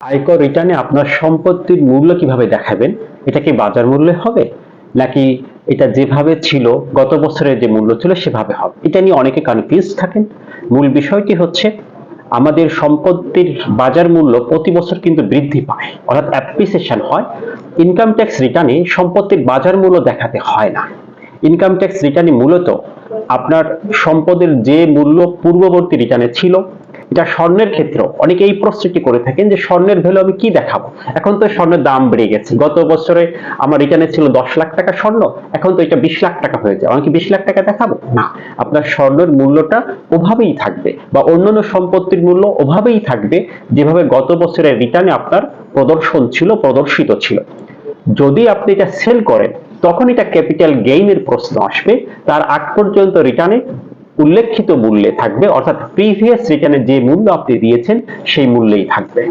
আয়কর রিটার্নে আপনার সম্পত্তির মূল্য কীভাবে দেখাবেন? এটা কি বাজার মূল্যে হবে? নাকি এটা যেভাবে ছিল, গত বছরের যে মূল্য ছিল সেভাবে হবে? এটা নিয়ে অনেকে কনফিউজ থাকেন। মূল বিষয়টি হচ্ছে, আমাদের সম্পত্তির বাজার মূল্য প্রতি বছর কিন্তু বৃদ্ধি পায়। অর্থাৎ অ্যাপ্রিসিয়েশন হয়। ইনকাম ট্যাক্স রিটার্নে সম্পত্তির বাজার মূল্য দেখাতে হয় না। ইনকাম ট্যাক্স রিটার্নে মূলত আপনার সম্পদের যে মূল্য পূর্ববর্তী রিটার্নে ছিল এটা স্বর্ণের ক্ষেত্রে। অনেকে এই প্রশ্নটি করে থাকেন যে স্বর্ণের ভ্যালু আমি কি দেখাবো? এখন তো স্বর্ণের দাম বেড়ে গেছে। গত বছরে আমার রিটার্নে ছিল দশ লাখ টাকা স্বর্ণ, এখন তো এটা বিশ লাখ টাকা হয়ে যায় আমি কি বিশ লাখ টাকা দেখাবো? না। আপনার স্বর্ণের মূল্যটা ওভাবেই থাকবে বা অন্যান্য সম্পত্তির মূল্য ওভাবেই থাকবে যেভাবে গত বছরের রিটার্নে আপনার প্রদর্শন ছিল, প্রদর্শিত ছিল। যদি আপনি এটা সেল করেন, তখন এটা ক্যাপিটাল গেইনের প্রশ্ন আসবে। তার আগ পর্যন্ত রিটার্নে উল্লেখিত মূল্যে থাকবে অর্থাৎ প্রিভিয়াস রিটার্নের যে মূল্য আপনি দিয়েছেন সেই মূল্যেই থাকবে।